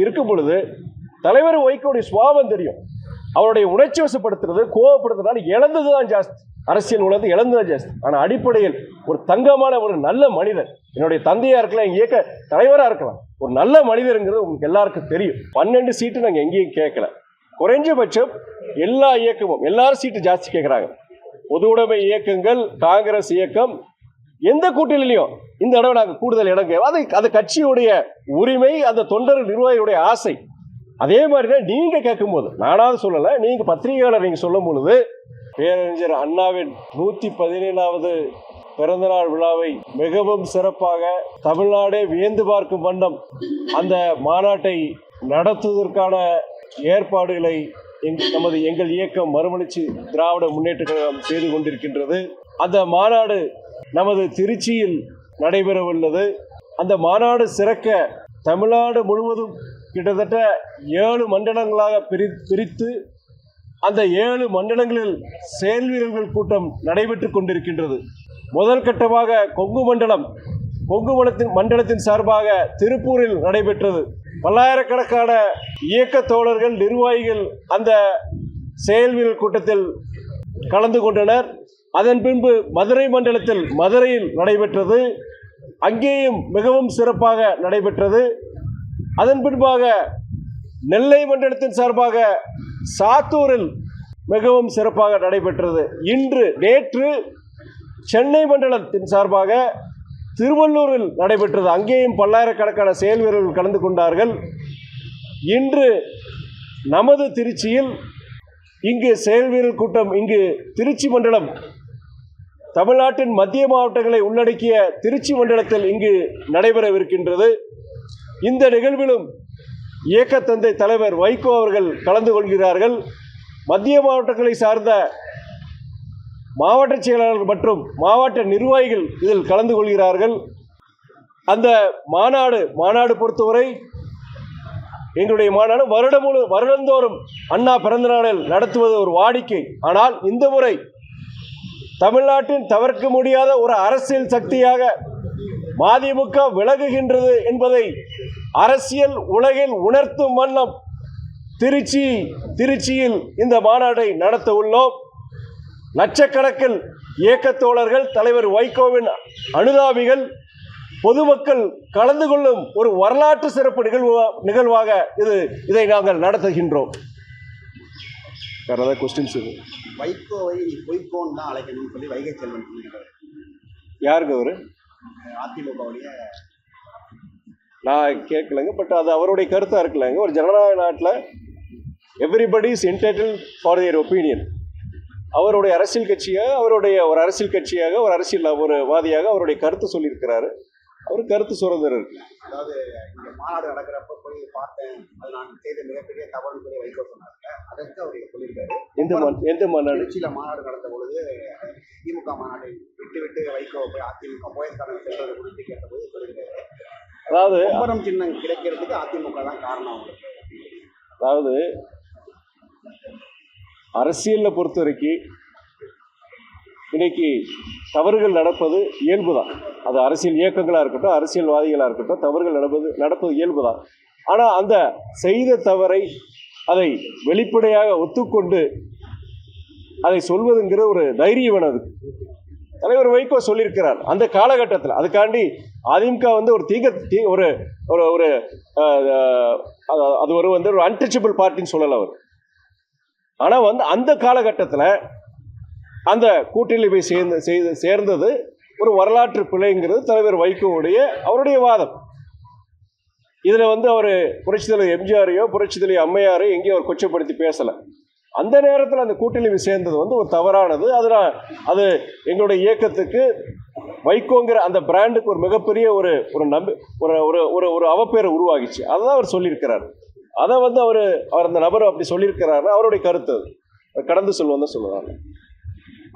இருக்கும் பொழுது தலைவர் வைகோடைய சுவாபம் தெரியும். அவருடைய உணர்ச்சி வசப்படுத்துறது கோவப்படுத்துறதுனால இழந்தது தான் ஜாஸ்தி. அரசியல் உலகத்து இழந்தது ஜாஸ்தி. ஆனால் அடிப்படையில் ஒரு தங்கமான ஒரு நல்ல மனிதர் என்னுடைய தந்தையா இருக்கலாம் என் இயக்க தலைவராக இருக்கலாம் ஒரு நல்ல மனிதருங்கிறது உங்களுக்கு எல்லாருக்கும் தெரியும். பன்னெண்டு சீட்டு நாங்கள் எங்கேயும் கேட்கல. குறைஞ்சபட்சம் எல்லா இயக்கமும் எல்லாரும் சீட்டு ஜாஸ்தி கேட்குறாங்க பொது உடைமை இயக்கங்கள் காங்கிரஸ் இயக்கம் எந்த கூட்டணிலையும் இந்த தடவை நாங்கள் கூடுதல் இடம் அது அது கட்சியுடைய உரிமை அந்த தொண்டர் நிர்வாகியுடைய ஆசை. அதே மாதிரி தான் நீங்கள் கேட்கும்போது நானாவது சொல்லலை நீங்கள் பத்திரிகையாளர் நீங்கள் சொல்லும் பொழுது பேரறிஞர் அண்ணாவின் நூற்றி பதினேழாவது பிறந்தநாள் விழாவை மிகவும் சிறப்பாக தமிழ்நாடே வியந்து பார்க்கும் வண்ணம் அந்த மாநாட்டை நடத்துவதற்கான ஏற்பாடுகளை எங் நமது எங்கள் இயக்கம் மறுமலர்ச்சி திராவிட முன்னேற்ற கழகம் செய்து கொண்டிருக்கின்றது. அந்த மாநாடு நமது திருச்சியில் நடைபெறவுள்ளது. அந்த மாநாடு சிறக்க தமிழ்நாடு முழுவதும் கிட்டத்தட்ட ஏழு மண்டலங்களாக பிரி பிரித்து அந்த ஏழு மண்டலங்களில் செயல் வீரர்கள் கூட்டம் நடைபெற்று கொண்டிருக்கின்றது. முதல் கட்டமாக கொங்கு மண்டலம் கொங்கு மண்டலத்தின் மண்டலத்தின் சார்பாக திருப்பூரில் நடைபெற்றது. பல்லாயிரக்கணக்கான இயக்க தோழர்கள் நிர்வாகிகள் அந்த செயல் வீரர் கூட்டத்தில் கலந்து கொண்டனர். அதன் பின்பு மதுரை மண்டலத்தில் மதுரையில் நடைபெற்றது. அங்கேயும் மிகவும் சிறப்பாக நடைபெற்றது. அதன் பின்பாக நெல்லை மண்டலத்தின் சார்பாக சாத்தூரில் மிகவும் சிறப்பாக நடைபெற்றது. இன்று நேற்று சென்னை மண்டலத்தின் சார்பாக திருவள்ளூரில் நடைபெற்றது. அங்கேயும் பல்லாயிரக்கணக்கான செயல் வீரர்கள் கலந்து கொண்டார்கள். இன்று நமது திருச்சியில் இங்கு செயல் வீரர் கூட்டம் இங்கு திருச்சி மண்டலம் தமிழ்நாட்டின் மத்திய மாவட்டங்களை உள்ளடக்கிய திருச்சி மண்டலத்தில் இங்கு நடைபெறவிருக்கின்றது. இந்த நிகழ்விலும் இயக்கத்தந்தை தலைவர் வைகோ அவர்கள் கலந்து கொள்கிறார்கள். மத்திய மாவட்டங்களை சார்ந்த மாவட்ட செயலாளர்கள் மற்றும் மாவட்ட நிர்வாகிகள் இதில் கலந்து கொள்கிறார்கள். அந்த மாநாடு மாநாடு பொறுத்தவரை எங்களுடைய மாநாடு வருடம் முழு வருடந்தோறும் அண்ணா பிறந்த நாளில் நடத்துவது ஒரு வாடிக்கை. ஆனால் இந்த முறை தமிழ்நாட்டின் தவிர்க்க முடியாத ஒரு அரசியல் சக்தியாக மதிமுக விலகுகின்றது என்பதை அரசியல் உலகில் உணர்த்தும் வண்ணம் திருச்சி திருச்சியில் இந்த மாநாட்டை நடத்த உள்ளோம். லட்சக்கணக்கில் இயக்கத்தோழர்கள் தலைவர் வைகோவின் அனுதாபிகள் பொதுமக்கள் கலந்து கொள்ளும் ஒரு வரலாற்று சிறப்பு நிகழ்வு நிகழ்வாக இது இதை நாங்கள் நடத்துகின்றோம். வேற ஏதாவது கொஸ்டின்ஸ் வைகோவை நீ பொய்க்கோன்னு தான் அழைக்கணும்னு சொல்லி வைகை செல்வன் சொல்லியிருக்காரு. யாருக்கு அவரு? அதிமுகவுடைய நான் கேட்கலங்க பட் அது அவருடைய கருத்தாக இருக்கலங்க. ஒரு ஜனநாயக நாட்டில் everybody is entitled for their opinion அவருடைய அரசியல் கட்சியாக அவருடைய ஒரு அரசியல் கட்சியாக ஒரு அரசியல் ஒரு வாதியாக அவருடைய கருத்து சொல்லியிருக்கிறாரு. அவர் கருத்து சுதந்திரம் இருக்கு. அதாவது இங்க மாநாடு நடக்கிறப்ப போய் பார்த்தேன். அது நான் செய்த மிகப்பெரிய தவறுன்னு சொல்லி வைகோ சொன்னாங்க அதற்கு அவர் சொல்லியிருக்காரு. எந்த எந்த மாநாடு? திருச்சியில மாநாடு நடந்த பொழுது திமுக மாநாட்டை விட்டு விட்டு வைகோ போய் அதிமுக போயஸ்காரங்க செல்வது குறித்து கேட்டபோது சொல்லியிருக்காரு. அதாவது கும்பரம் சின்னம் கிடைக்கிறதுக்கு அதிமுக தான் காரணம் அதாவது அரசியலில் பொறுத்த வரைக்கும் இன்னைக்கு தவறுகள் நடப்பது இயல்பு தான் அது அரசியல் இயக்கங்களாக இருக்கட்டும் அரசியல்வாதிகளாக இருக்கட்டும் தவறுகள் நடப்பது நடப்பது இயல்பு தான் ஆனால் அந்த செய்த தவறை அதை வெளிப்படையாக ஒத்துக்கொண்டு அதை சொல்வதுங்கிற ஒரு தைரியம் வேணும் அதுக்கு. தலைவர் வைகோ சொல்லியிருக்கிறார் அந்த காலகட்டத்தில். அதுக்காண்டி அதிமுக வந்து ஒரு தீங்க தீ ஒரு ஒரு ஒரு அது- அது ஒரு வந்து ஒரு அன்டச்சபிள் பார்ட்டின்னு சொல்லலை அவர். ஆனால் வந்து அந்த காலகட்டத்தில் அந்த கூட்டணி போய் சேர்ந்து செய்து சேர்ந்தது ஒரு வரலாற்று பிழைங்கிறது தலைவர் வைகோவுடைய அவருடைய வாதம். இதில் வந்து அவர் புரட்சிதலை தலைவர் எம்ஜிஆரையோ புரட்சித் தலைவர் அம்மையாரையோ எங்கேயும் அவர் கொச்சப்படுத்தி பேசலை. அந்த நேரத்தில் அந்த கூட்டணி சேர்ந்தது வந்து ஒரு தவறானது. அதனால் அது எங்களுடைய இயக்கத்துக்கு வைகோங்கிற அந்த பிராண்டுக்கு ஒரு மிகப்பெரிய ஒரு ஒரு நம்பி ஒரு ஒரு ஒரு ஒரு அவப்பேரை உருவாகிச்சு அதை தான் அவர் சொல்லியிருக்கிறார். அதை வந்து அவர் அவர் அந்த நபர் அப்படி சொல்லியிருக்கிறாருன்னு அவருடைய கருத்து கடந்து சொல்லுவோம் தான் சொல்லுவாங்க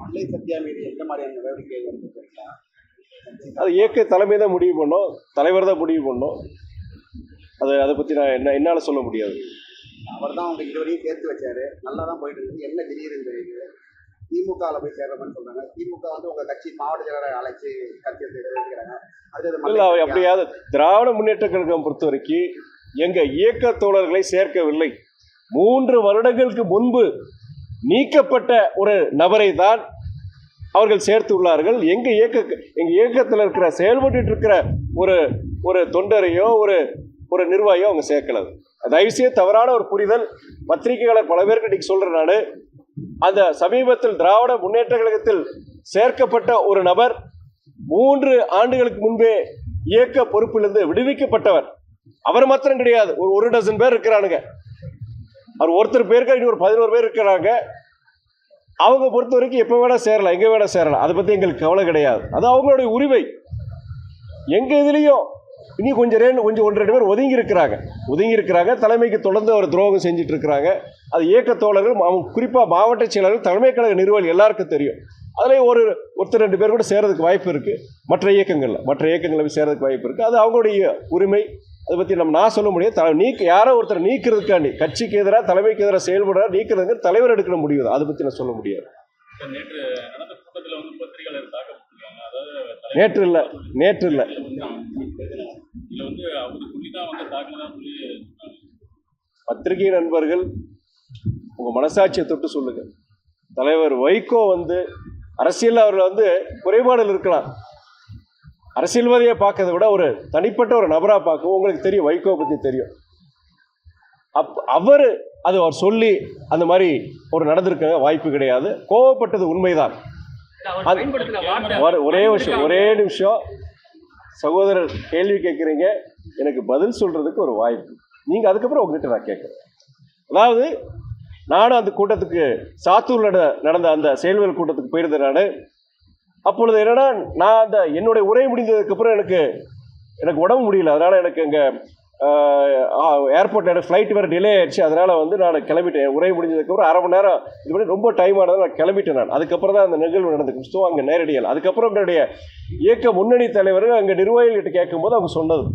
மல்லை சத்யா மீது எந்த மாதிரியான நடவடிக்கை தெரியல அது இயக்க தலைமை தான் முடிவு பண்ணோம். தலைவர் தான் முடிவு பண்ணோம். அது அதை பற்றி நான் என்ன என்னால் சொல்ல முடியாது. அவர் தான் அவங்க இதுவரையும் சேர்த்து வச்சாரு. நல்லா தான் போயிட்டு இருக்கு. என்ன திடீர்னு திமுகவில் போய் சேர்றோம்னு சொல்றாங்க. திமுக வந்து உங்க கட்சி மாவட்ட செயலரை அழைச்சி கட்சியை சேர்க்கிறாங்க அடுத்தது. அப்படியாவது திராவிட முன்னேற்ற கழகம் பொறுத்த வரைக்கும் எங்க இயக்க தோழர்களை சேர்க்கவில்லை. மூன்று வருடங்களுக்கு முன்பு நீக்கப்பட்ட ஒரு நபரை தான் அவர்கள் சேர்த்து உள்ளார்கள். எங்கள் இயக்க எங்கள் இயக்கத்தில் இருக்கிற செயல்பட்டு இருக்கிற ஒரு ஒரு தொண்டரையோ ஒரு ஒரு நிர்வாகியோ அவங்க சேர்க்கல தயவுசெய்து தவறான ஒரு புரிதல். பத்திரிகையாளர் பல பேருக்கு இன்னைக்கு சொல்கிறேன் நான். அந்த சமீபத்தில் திராவிட முன்னேற்ற கழகத்தில் சேர்க்கப்பட்ட ஒரு நபர் மூன்று ஆண்டுகளுக்கு முன்பே இயக்க பொறுப்பிலிருந்து விடுவிக்கப்பட்டவர். அவர் மாத்திரம் கிடையாது. ஒரு ஒரு டசன் பேர் இருக்கிறானுங்க. அவர் ஒருத்தர் பேருக்கு இன்னும் ஒரு பதினோரு பேர் இருக்கிறாங்க. அவங்க பொறுத்த வரைக்கும் எப்போ வேணால் சேரலாம் எங்கே வேணால் சேரலாம். அதை பற்றி எங்களுக்கு கவலை கிடையாது. அது அவங்களுடைய உரிமை. எங்கள் இதுலேயும் இனி கொஞ்சம் ரெண்டு கொஞ்சம் ஒன்று ரெண்டு பேர் ஒதுங்கி இருக்கிறாங்க. ஒதுங்கி இருக்கிறாங்க. தலைமைக்கு தொடர்ந்து அவர் துரோகம் செஞ்சுட்டு இருக்கிறாங்க. அது இயக்க தோழர்கள் அவங்க குறிப்பாக மாவட்ட செயலாளர்கள் தலைமை கழக நிர்வாகிகள் எல்லாருக்கும் தெரியும். அதில் ஒரு ஒருத்தர் ரெண்டு பேர் கூட சேரதுக்கு வாய்ப்பு இருக்குது மற்ற இயக்கங்களில் மற்ற இயக்கங்களில் சேர்கிறதுக்கு சேரதுக்கு வாய்ப்பு இருக்குது அது அவங்களுடைய உரிமை. அதை பற்றி நம்ம நான் சொல்ல முடியாது. த நீக்க யாரோ ஒருத்தர் நீக்கிறதுக்காண்டி கட்சிக்கு எதிராக தலைமைக்கு எதிராக செயல்படுறா நீக்கிறதுக்கு தலைவர் எடுக்கிற முடிவு. அதை பற்றி நான் சொல்ல முடியாது. நேற்று இல்லை நேற்று இல்லை. பத்திரிகை நண்பர்கள் உங்கள் மனசாட்சியை தொட்டு சொல்லுங்க. தலைவர் வைகோ வந்து அரசியல் அவர்கள் வந்து குறைபாடுகள் இருக்கலாம். அரசியல்வாதியை பார்க்கறத விட ஒரு தனிப்பட்ட ஒரு நபராக பார்க்க உங்களுக்கு தெரியும் வைகோ பற்றி தெரியும். அப் அவர் அது அவர் சொல்லி அந்த மாதிரி ஒரு நடந்திருக்க வாய்ப்பு கிடையாது. கோவப்பட்டது உண்மைதான். ஒரு- ஒரே விஷயம் ஒரே நிமிஷம். சகோதரர் கேள்வி கேட்குறீங்க. எனக்கு பதில் சொல்றதுக்கு ஒரு வாய்ப்பு. நீங்க அதுக்கப்புறம் உங்ககிட்ட நான் கேட்குறேன். அதாவது நானும் அந்த கூட்டத்துக்கு சாத்தூர்ல நட- நடந்த அந்த செயல்கள் கூட்டத்துக்கு போயிருந்தேன் நான். அப்பொழுது என்னன்னா நான் அந்த என்னுடைய உரை முடிந்ததுக்கு அப்புறம் எனக்கு எனக்கு உடம்பு முடியல. அதனால எனக்கு இங்கே ஏர்போர்ட் எனக்கு ஃப்ளைட் வேறு டிலே ஆயிடுச்சு. அதனால் வந்து நான் கிளம்பிட்டேன். உரை முடிஞ்சதுக்கப்புறம் அரை மணி நேரம் இது பண்ணி ரொம்ப டைம் ஆனது நான் கிளம்பிட்டேன் நான். அதுக்கப்புறம் தான் அந்த நிகழ்வு நடந்துச்சு. ஸோ அங்கே நேரடியால். அதுக்கப்புறம் எங்களுடைய இயக்க முன்னணி தலைவர் அங்கே நிர்வாகிகள்கிட்ட கேட்கும்போது அவங்க சொன்னது.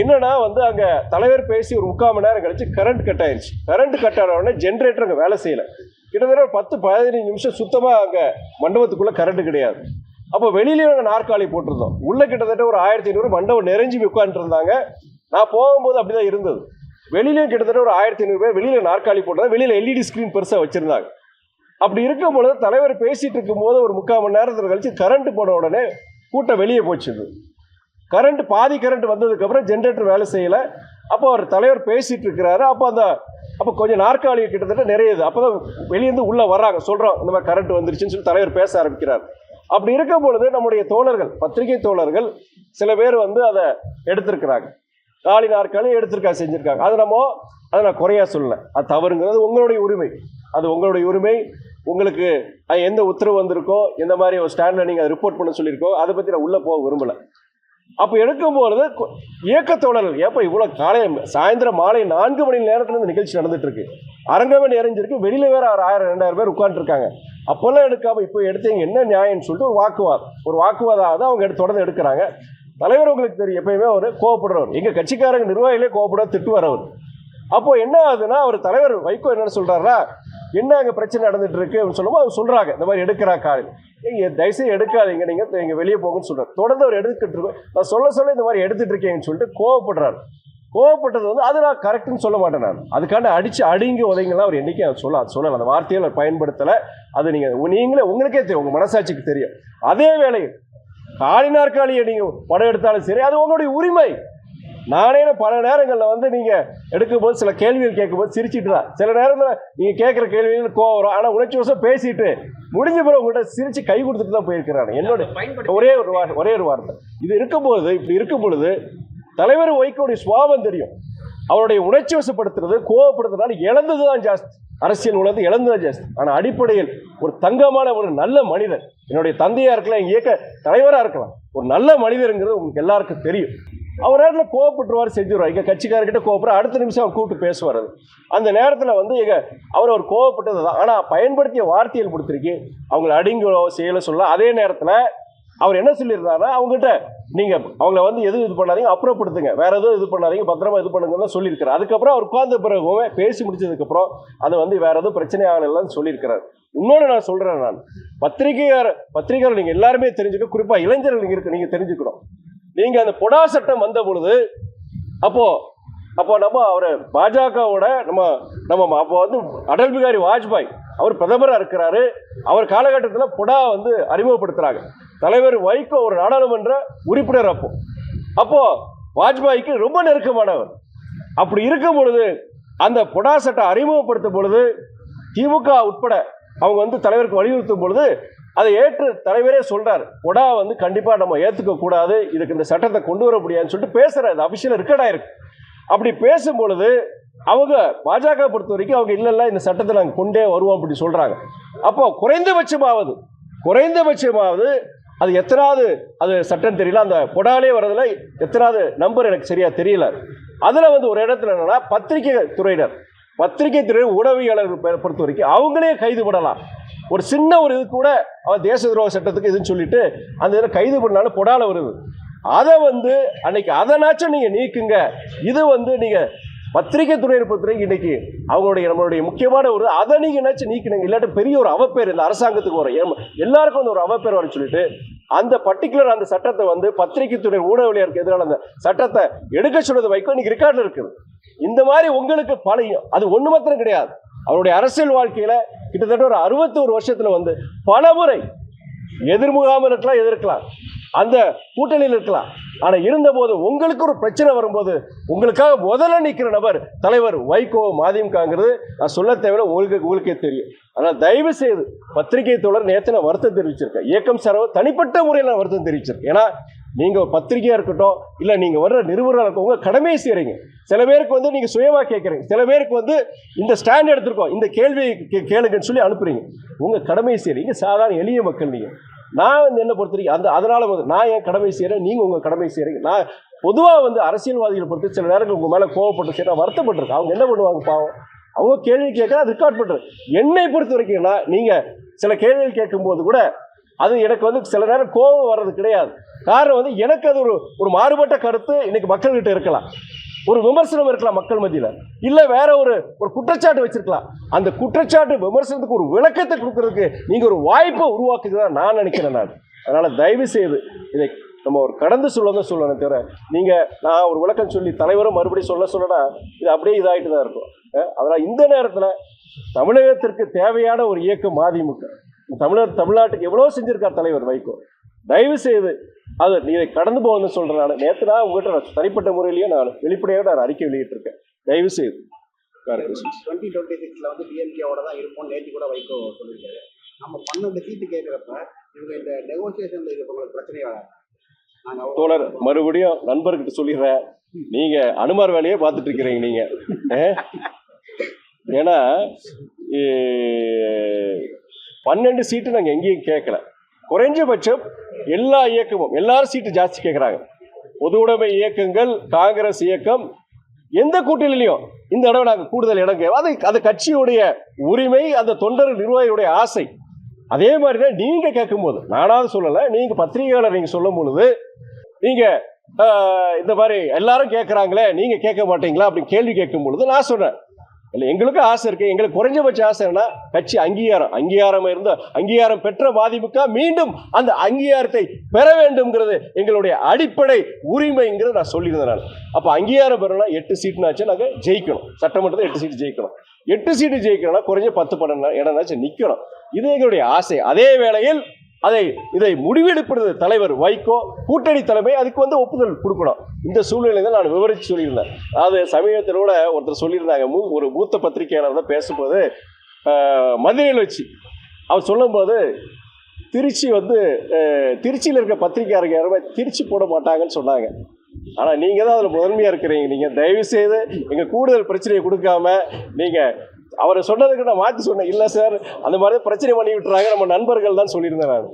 என்னன்னா வந்து அங்கே தலைவர் பேசி ஒரு முக்கால் மணி நேரம் கழிச்சு கரண்ட் கட் ஆயிடுச்சு கரண்ட் கட் ஆன உடனே ஜென்ரேட்டர் அங்கே வேலை செய்யலை. கிட்டத்தட்ட ஒரு பத்து பதினஞ்சு நிமிஷம் சுத்தமாக அங்கே மண்டபத்துக்குள்ளே கரண்ட் கிடையாது. அப்போ வெளியிலேயே நாங்கள் நாற்காலி போட்டிருந்தோம். உள்ளே கிட்டத்தட்ட ஒரு ஆயிரத்தி ஐநூறு மண்டபம் நிறைஞ்சு உட்காந்துட்டு இருந்தாங்க நான் போகும்போது அப்படிதான் இருந்தது. வெளியிலையும் கிட்டத்தட்ட ஒரு ஆயிரத்தி ஐநூறு பேர் வெளியில் நாற்காலி போட்டது வெளியில் எல்இடி ஸ்க்ரீன் பெருசாக வச்சுருந்தாங்க. அப்படி இருக்கும் பொழுது தலைவர் பேசிகிட்டு இருக்கும்போது ஒரு முக்கால் மணி நேரத்தில் கழித்து கரண்ட் போன உடனே கூட்டம் வெளியே போச்சுது கரண்ட் பாதி கரண்ட் வந்ததுக்கப்புறம் ஜென்ரேட்டர் வேலை செய்யலை. அப்போ அவர் தலைவர் பேசிகிட்டு இருக்கிறாரு. அப்போ அந்த அப்போ கொஞ்சம் நாற்காலி கிட்டத்தட்ட நிறையுது. அப்போ தான் வெளியேருந்து உள்ளே வர்றாங்க. சொல்கிறோம் இந்த மாதிரி கரண்ட் வந்துருச்சுன்னு சொல்லி தலைவர் பேச ஆரம்பிக்கிறார். அப்படி இருக்கும் பொழுது நம்முடைய தோழர்கள் பத்திரிகை தோழர்கள் சில பேர் வந்து அதை எடுத்திருக்கிறாங்க. காலி நாற்காலி எடுத்திருக்கா செஞ்சுருக்காங்க. அது நம்ம அதை நான் குறையா சொல்லலை. அது தவறுங்கிறது உங்களுடைய உரிமை. அது உங்களுடைய உரிமை. உங்களுக்கு அது எந்த உத்தரவு வந்திருக்கோ எந்த மாதிரி ஒரு ஸ்டாண்டில் நீங்கள் அதை ரிப்போர்ட் பண்ண சொல்லியிருக்கோ அதை பற்றி நான் உள்ளே போக விரும்பலை. அப்போ எடுக்கும்பொழுது கு- இயக்கத் தோழர்கள் ஏப்போ இவ்வளோ காலை சாயந்தரம் மாலை நான்கு மணி நேரத்தில் இந்த நிகழ்ச்சி நடந்துட்டு இருக்கு அரங்கமே நிறைஞ்சிருக்கு வெளியில வேற ஒரு ஆயிரம் ரெண்டாயிரம் பேர் உட்காந்துருக்காங்க அப்போல்லாம் எடுக்காம இப்போ எடுத்தீங்க என்ன நியாயம்னு சொல்லிட்டு ஒரு வாக்குவாதம் ஒரு வாக்குவாதம் ஆகுது அவங்க எடுத்து தொடர்ந்து எடுக்கிறாங்க. தலைவர் உங்களுக்கு தெரியும் எப்பயுமே ஒரு கோவப்படுறவர். எங்கள் கட்சிக்காரங்க நிர்வாகிகளே கோவப்பட திட்டு அவர். அப்போ என்ன ஆகுதுன்னா அவர் தலைவர் வைகோ என்னன்னு சொல்கிறாருன்னா என்ன அங்கே பிரச்சனை நடந்துட்டு இருக்கு அப்படின்னு சொல்லும்போது அவங்க சொல்றாங்க இந்த மாதிரி எடுக்கிறா கால் நீங்க தயவுசெய்து எடுக்காதீங்க நீங்க நீங்க வெளியே போங்கன்னு சொல்றாரு. தொடர்ந்து அவர் எடுத்துக்கிட்டு இருக்கோம். நான் சொல்ல சொல்ல இந்த மாதிரி எடுத்துட்டு இருக்கீங்கன்னு சொல்லிட்டு கோவப்படுறாரு. கோவப்பட்டது வந்து அது நான் கரெக்ட்னு சொல்ல மாட்டேன் நான். அதுக்காண்ட அடிச்சு அடிங்க உதைங்கலாம் அவர் என்றைக்கும் அவர் சொல்ல சொல்லலை. அந்த வார்த்தையை அவர் பயன்படுத்தலை. அது நீங்க நீங்களே உங்களுக்கே தெரியும். உங்க மனசாட்சிக்கு தெரியும். அதே வேளையில் காலி நீங்கள் நீங்க படம் எடுத்தாலும் சரி அது உங்களுடைய உரிமை. நானே பல நேரங்களில் வந்து நீங்க எடுக்கும்போது சில கேள்விகள் கேட்கும்போது சிரிச்சிட்டு தான் சில நேரத்தில் நீங்க கேட்குற கேள்விகள் கோவம் வரும். ஆனால் உணர்ச்சி வசம் பேசிட்டு முடிஞ்ச பிறகு உங்கள்கிட்ட சிரிச்சு கை கொடுத்துட்டு தான் போயிருக்கிறாங்க என்னோட ஒரே ஒரு வார்த்தை ஒரே ஒரு வார்த்தை. இது இருக்கும்போது இப்படி இருக்கும் பொழுது தலைவர் வைக்கோடைய சுவாபம் தெரியும். அவருடைய உணர்ச்சி வசப்படுத்துறது கோவப்படுத்துறதுனால இழந்தது தான் ஜாஸ்தி. அரசியல் உலகத்து இழந்தது ஜாஸ்தி. ஆனால் அடிப்படையில் ஒரு தங்கமான ஒரு நல்ல மனிதன் என்னுடைய தந்தையா இருக்கலாம் இயக்க தலைவராக இருக்கலாம் ஒரு நல்ல மனிதருங்கிறது உங்களுக்கு எல்லாருக்கும் தெரியும். அவர் நேரத்தில் கோவப்பட்டுருவார் செஞ்சுருவார். எங்கள் கட்சிக்காரர்கிட்ட கோவப்படுற அடுத்த நிமிஷம் அவர் கூப்பிட்டு பேசுவார் அது. அந்த நேரத்தில் வந்து எங்க அவர் ஒரு கோவப்பட்டது தான். ஆனால் பயன்படுத்திய வார்த்தைகள் கொடுத்துருக்கு. அவங்கள அடிங்களோ செயலை சொல்ல அதே நேரத்தில் அவர் என்ன சொல்லியிருந்தாருன்னா அவங்ககிட்ட நீங்கள் அவங்கள வந்து எதுவும் இது பண்ணாதீங்க அப்புறப்படுத்துங்க. வேற எதுவும் இது பண்ணாதீங்க பத்திரமா இது பண்ணுங்கன்னு தான் சொல்லியிருக்காரு அதுக்கப்புறம் அவர் உட்கார்ந்த பிறகு பேசி முடிச்சதுக்கப்புறம் அது வந்து வேற எதுவும் பிரச்சனை ஆகலைன்னு சொல்லியிருக்கிறார். இன்னொன்று நான் சொல்கிறேன் நான். பத்திரிகையார் பத்திரிகையாளர் நீங்கள் எல்லாருமே தெரிஞ்சுக்கணும். குறிப்பாக இளைஞர்கள் நீங்கள் இருக்கு நீங்கள் தெரிஞ்சுக்கணும். நீங்க அந்த பொடா சட்டம் வந்த பொழுது அப்போ அப்போ நம்ம அவர் பாஜகவோட நம்ம நம்ம அப்போ வந்து அடல் பிகாரி வாஜ்பாய் அவர் பிரதமராக இருக்கிறாரு. அவர் காலகட்டத்தில் புடா வந்து அறிமுகப்படுத்துறாங்க. தலைவர் வைகோ ஒரு நாடாளுமன்ற உறுப்பினர் அப்போ. அப்போ வாஜ்பாய்க்கு ரொம்ப நெருக்கமானவர். அப்படி இருக்கும் பொழுது அந்த புடா சட்டம் அறிமுகப்படுத்தும் பொழுது திமுக உட்பட அவங்க வந்து தலைவருக்கு வலியுறுத்தும் பொழுது அதை ஏற்று தலைவரே சொல்றாரு. புடா வந்து கண்டிப்பா நம்ம ஏத்துக்க கூடாது. இதுக்கு இந்த சட்டத்தை கொண்டு வர முடியாதுன்னு சொல்லிட்டு பேசுறாரு. அபிஷியல் ரெக்கார்ட் ஆயிருக்கு. அப்படி பேசும் பொழுது அவங்க பாஜக பொறுத்த வரைக்கும் அவங்க இல்லைல்ல இந்த சட்டத்தை நாங்கள் கொண்டே வருவோம் அப்படி சொல்றாங்க. அப்போ குறைந்தபட்சமாவது குறைந்தபட்சமாவது அது எத்தனாவது அது சட்டம் தெரியல. அந்த பொடாலே வர்றதுல எத்தனாவது நம்பர் எனக்கு சரியா தெரியல. அதுல வந்து ஒரு இடத்துல என்னன்னா பத்திரிகை துறையினர் பத்திரிகை துறை உடவியாளர்கள் பொறுத்த வரைக்கும் அவங்களே கைது பண்ணலாம். ஒரு சின்ன ஒரு இது கூட அவன் தேச துரோக சட்டத்துக்கு இதுன்னு சொல்லிட்டு அந்த இதில் கைது பண்ணாலும் பொடால வருது. அதை வந்து அன்னைக்கு அதனாச்சும் நீங்கள் நீக்குங்க. இது வந்து நீங்கள் பத்திரிகை துறையை பொறுத்தவரைக்கும் இன்னைக்கு அவங்களுடைய நம்மளுடைய முக்கியமான ஒரு அதை நீங்கள் என்னாச்சும் நீக்கணுங்க இல்லாட்டி பெரிய ஒரு அவப்பேர் இந்த அரசாங்கத்துக்கு வரும் எல்லாருக்கும் வந்து ஒரு அவப்பேர் வரும்னு சொல்லிட்டு அந்த பர்டிகுலர் அந்த சட்டத்தை வந்து பத்திரிகை துறை ஊடகவியலுக்கு எதிரான அந்த சட்டத்தை எடுக்க சொல்றது வைக்கும். இன்னைக்கு ரெக்கார்டில் இருக்குது. இந்த மாதிரி உங்களுக்கு பல அது ஒன்று மாத்திரம் கிடையாது. அவருடைய அரசியல் வாழ்க்கையில கிட்டத்தட்ட ஒரு அறுபத்தோரு வருஷத்துல வந்து பல முறை எதிர்முகாமல் இருக்கலாம் எதிர்க்கலாம். அந்த கூட்டணியில் இருக்கலாம். ஆனால் இருந்தபோது உங்களுக்கு ஒரு பிரச்சனை வரும்போது உங்களுக்காக முதல்ல நிற்கிற நபர் தலைவர் வைகோ மதிமுகங்கிறது. நான் சொல்ல தேவையில்ல உங்களுக்கு உங்களுக்கே தெரியும். ஆனால் தயவு செய்து பத்திரிகை தோழர் நேற்று நான் வருத்தம் தெரிவிச்சிருக்கேன். இயக்கம் சார்பாக தனிப்பட்ட முறையில் நான் வருத்தம் தெரிவிச்சிருக்கேன். ஏன்னா நீங்க ஒரு பத்திரிகையா இருக்கட்டும் இல்ல நீங்க வர்ற நிருபராக இருக்கட்டும் உங்க கடமையை செய்றீங்க. சில பேருக்கு வந்து நீங்க சுயமா கேட்குறீங்க சில பேருக்கு வந்து இந்த ஸ்டாண்ட் எடுத்திருக்கோம் இந்த கேள்வியை கே- கேளுங்கன்னு சொல்லி அனுப்புறீங்க. உங்க கடமையை செய்றீங்க. சாதாரண எளிய மக்கள் நீங்க. நான் வந்து என்ன பொறுத்த வரைக்கும் அந்த அதனால வந்து நான் என் கடமை செய்கிறேன் நீங்கள் உங்கள் கடமை செய்கிறீங்க நான் பொதுவாக வந்து அரசியல்வாதிகளை பொறுத்து சில நேரங்கள் உங்கள் மேலே கோவப்பட்டு சரி நான் அவங்க என்ன பண்ணுவாங்க பாவம்? அவங்க கேள்வி கேட்க அது ரெக்கார்ட் பண்ணுறது என்னை பொறுத்த வரைக்கும்னா நீங்கள் சில கேள்விகள் கேட்கும்போது கூட அது எனக்கு வந்து சில நேரம் கோபம் வர்றது கிடையாது. காரணம் வந்து எனக்கு அது ஒரு ஒரு மாறுபட்ட கருத்து. இன்னைக்கு மக்கள்கிட்ட இருக்கலாம். ஒரு விமர்சனம் இருக்கலாம் மக்கள் மத்தியில். இல்லை வேற ஒரு ஒரு குற்றச்சாட்டு வச்சிருக்கலாம். அந்த குற்றச்சாட்டு விமர்சனத்துக்கு ஒரு விளக்கத்தை கொடுக்கறதுக்கு நீங்கள் ஒரு வாய்ப்பை உருவாக்குறதா நான் நினைக்கிறேன் நான். அதனால் தயவு செய்து இதை நம்ம ஒரு கடந்து சொல்லணும் சொல்லணும் தவிர நீங்கள் நான் ஒரு விளக்கம் சொல்லி தலைவரும் மறுபடியும் சொல்ல சொல்லனா இது அப்படியே இதாயிட்டு தான் இருக்கும். அதனால் இந்த நேரத்தில் தமிழகத்திற்கு தேவையான ஒரு இயக்கம் மதிமுக. தமிழர் தமிழ்நாட்டுக்கு எவ்வளோ செஞ்சுருக்கார் தலைவர் வைகோ. தயவு செய்து அது நீ இதை கடந்து போகணும்னு சொல்றேன் நான். நேற்று நான் உங்கள்கிட்ட நான் தனிப்பட்ட முறையிலேயே நான் வெளிப்படையாக நான் அறிக்கை வெளியிட்டிருக்கேன். தயவு செய்து? டுவெண்ட்டி டுவெண்ட்டி சிக்ஸ்ல வந்து டிஎம்கேவோட தான் இருப்போம் நேற்று கூட வைகோ சொல்லியிருக்காரு. நம்ம பன்னெண்டு சீட்டு கேட்குறப்ப இவங்க இந்த நெகோசியேஷன்ல இருக்கிறவங்களுக்கு பிரச்சனை வராது. நாங்க தோழர் மறுபடியும் நண்பர்கிட்ட சொல்லிடுறேன். நீங்க அனுமார் வேலையே பார்த்துட்டு இருக்கிறீங்க நீங்க? ஏன்னா பன்னெண்டு சீட்டு நாங்கள் எங்கேயும் கேட்கல. குறைஞ்சபட்சம் எல்லா இயக்கமும் எல்லாரும் சீட்டு ஜாஸ்தி கேட்குறாங்க பொதுவுடைமை இயக்கங்கள் காங்கிரஸ் இயக்கம் எந்த கூட்டணிலையும் இந்த தடவை நாங்கள் கூடுதல் இடம் அது அது கட்சியுடைய உரிமை அந்த தொண்டர் நிர்வாகியுடைய ஆசை. அதே மாதிரி தான் நீங்கள் கேட்கும்போது நானாவது சொல்லலை நீங்கள் பத்திரிகையாளர் நீங்கள் சொல்லும் பொழுது நீங்கள் இந்த மாதிரி எல்லாரும் கேட்குறாங்களே நீங்கள் கேட்க மாட்டீங்களா அப்படின்னு கேள்வி கேட்கும் பொழுது நான் சொன்னேன். இல்லை எங்களுக்கும் ஆசை இருக்குது எங்களுக்கு குறைஞ்சபட்ச ஆசை என்ன கட்சி அங்கீகாரம். அங்கீகாரம் இருந்த அங்கீகாரம் பெற்ற பாதிமுக மீண்டும் அந்த அங்கீகாரத்தை பெற வேண்டும்ங்கிறது எங்களுடைய அடிப்படை உரிமைங்கிறது நான் சொல்லியிருந்தேன் நான். அப்போ அங்கீகாரம் பெறணும்னா எட்டு சீட்டுனாச்சும் நாங்கள் ஜெயிக்கணும். சட்டமன்றத்தில் எட்டு சீட்டு ஜெயிக்கணும். எட்டு சீட்டு ஜெயிக்கணும்னா குறைஞ்ச பத்து பன்னெண்டு இடம்னாச்சும் நிற்கணும் இது எங்களுடைய ஆசை. அதே வேளையில் அதை இதை முடிவெடுப்பது தலைவர் வைகோ கூட்டணி தலைமை அதுக்கு வந்து ஒப்புதல் கொடுக்கணும். இந்த சூழ்நிலை தான் நான் விவரித்து சொல்லியிருந்தேன். அது சமீபத்தில் கூட ஒருத்தர் சொல்லியிருந்தாங்க மூ ஒரு மூத்த பத்திரிகையாளர் தான் பேசும்போது மதுரையில் வச்சு. அவர் சொல்லும்போது திருச்சி வந்து திருச்சியில் இருக்க பத்திரிகையாளர்கள் யாருமே திருச்சி போட மாட்டாங்கன்னு சொன்னாங்க. ஆனால் நீங்கள் தான் அதில் முதன்மையாக இருக்கிறீங்க. நீங்கள் தயவுசெய்து எங்கள் கூடுதல் பிரச்சனையை கொடுக்காம நீங்கள் அவரை சொன்னதுக்கு நான் மாற்றி சொன்னேன். இல்லை சார் அந்த மாதிரி பிரச்சனை பண்ணி விட்டுறாங்க. நம்ம நண்பர்கள் தான் சொல்லியிருந்தேன் நான்.